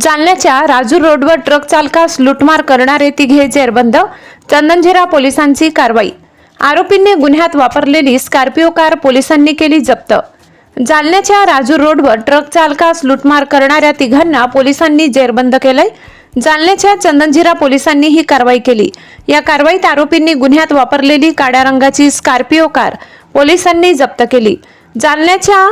जालन्याच्या राजूर रोडवर ट्रक चालकास लुटमार करणारे तिघे जेरबंद चंदनझिरा पोलिसांची कारवाई. आरोपींनी गुन्ह्यात वापरलेली स्कॉर्पिओ कार पोलिसांनी केली जप्त. जालन्याच्या राजूर रोडवर ट्रक चालकास लुटमार करणाऱ्या तिघांना पोलिसांनी जेरबंद केलंय. जालन्याच्या चंदनझिरा पोलिसांनी ही कारवाई केली. या कारवाईत आरोपींनी गुन्ह्यात वापरलेली काळ्या रंगाची स्कॉर्पिओ कार पोलिसांनी जप्त केली. जालन्याच्या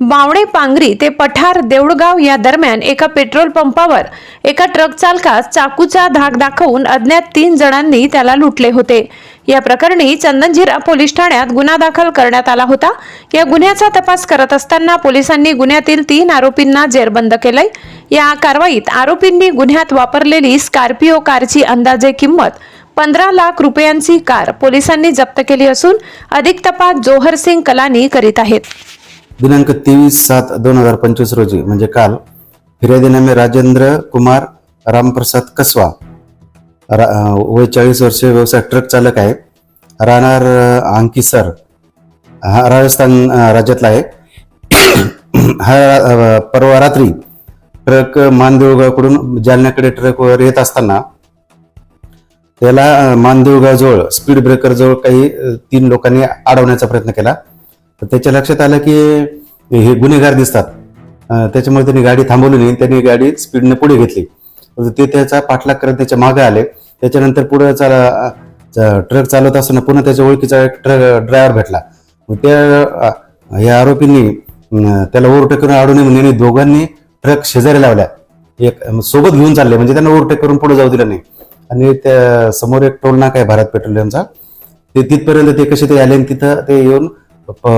बावणे पांगरी ते पठार देऊळगाव या दरम्यान एका पेट्रोल पंपावर एका ट्रक चालकास चाकूचा धाक दाखवून अज्ञात तीन जणांनी त्याला लुटले होते. या प्रकरणी चंदनझिरा पोलीस ठाण्यात गुन्हा दाखल करण्यात आला होता. या गुन्ह्याचा तपास करत असताना पोलिसांनी गुन्ह्यातील तीन आरोपींना जेरबंद केलंय. या कारवाईत आरोपींनी गुन्ह्यात वापरलेली स्कॉर्पिओ कारची अंदाजे किंमत पंधरा लाख रुपयांची कार पोलिसांनी जप्त केली असून अधिक तपास जोहर सिंग कलानी करीत आहेत. दिनांक तेवीस सात दोन हजार पंचवीस रोजी म्हणजे काल फिर्यादीनामे राजेंद्र कुमार रामप्रसाद कसवा रा वय चाळीस वर्षे व्यवसाय ट्रक चालक आहे राहणार अंकिसर हा राजस्थान राज्यातला आहे. हा परवा रात्री ट्रक मानदेवगावकडून जालन्याकडे ट्रकवर येत असताना त्याला मानदेवगावजवळ स्पीड ब्रेकरजवळ काही तीन लोकांनी अडवण्याचा प्रयत्न केला. तर त्याच्या लक्षात आलं की हे गुन्हेगार दिसतात. त्याच्यामुळे त्यांनी गाडी थांबवली नाही. त्यांनी गाडी स्पीडने पुढे घेतली. तर ते त्याचा पाठलाग करत त्याच्यामागे आले. त्याच्यानंतर पुढे चाला ट्रक चालवत असताना पुन्हा त्याच्या ओळखीचा एक ट्रक ड्रायव्हर भेटला. त्या या आरोपींनी त्याला ओव्हरटेक करून अडवणे म्हणून दोघांनी ट्रक शेजारी लावल्या. एक सोबत घेऊन चालले. म्हणजे त्यांना ओव्हरटेक करून पुढे जाऊ दिलं नाही. आणि त्या समोर एक टोल नाका आहे भारत पेट्रोलियमचा. ते तिथपर्यंत ते कसे ते आले आणि तिथं ते येऊन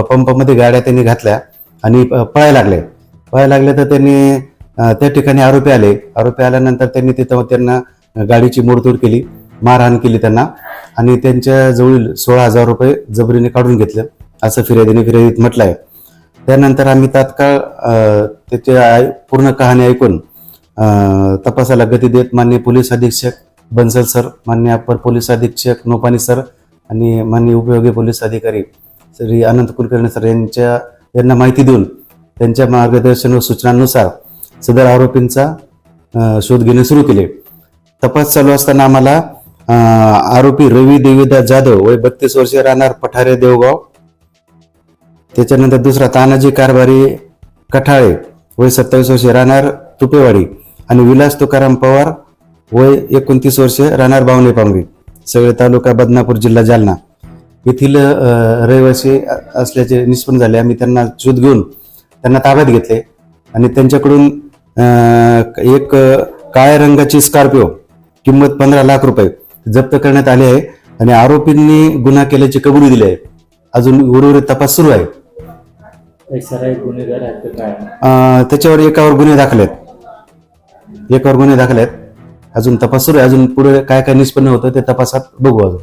पंपामध्ये गाड्या त्यांनी घातल्या आणि प- पळायला लागले. पळायला लागले तर त्यांनी त्या ठिकाणी आरोपी आले. आरोपी आल्यानंतर त्यांनी तिथं त्यांना गाडीची मोडतोड केली मारहाण केली त्यांना आणि त्यांच्या जवळील सोळा हजार रुपये जबरीने काढून घेतले असं फिर्यादीने फिर्यादीत म्हटलं आहे त्यानंतर आम्ही तात्काळ अं, त्याची आय- पूर्ण कहाणी ऐकून तपासाला गती देत मान्य पोलीस अधीक्षक बन्सल सर मान्य अप्पर पोलीस अधीक्षक नोपानी सर आणि मान्य उपयोगी पोलीस अधिकारी श्री अनंत कुलकर्णी सर यांच्या यांना माहिती देऊन त्यांच्या मार्गदर्शन व सूचनांनुसार सदर आरोपींचा शोध घेणे सुरू केले. तपास चालू असताना आम्हाला आरोपी रवी देवीदास जाधव वय बत्तीस वर्षे राहणार पठारे देवगाव त्याच्यानंतर दुसरा तानाजी कारभारी कठाळे वय सत्तावीस वर्षे राहणार तुपेवाडी आणि विलास तुकाराम पवार वय एकोणतीस वर्षे राहणार बावणे पांगरी. सगळे तालुका बदनापूर जिल्हा जालना. येथील रहिवासी असल्याचे निष्पन्न झाले. आम्ही त्यांना शोध घेऊन त्यांना ताब्यात घेतले. आणि त्यांच्याकडून एक काळ्या रंगाची स्कॉर्पिओ किंमत पंधरा लाख रुपये जप्त करण्यात आली आहे. आणि आरोपींनी गुन्हा केल्याची कबुली दिली आहे. अजून उर्वरित तपास सुरू आहे. त्याच्यावर एकावर गुन्हे दाखल आहेत. एकावर गुन्हे दाखल आहेत. अजून तपास सुरू आहे. अजून पुढे काय काय निष्पन्न होतं ते तपासात बघू अजून.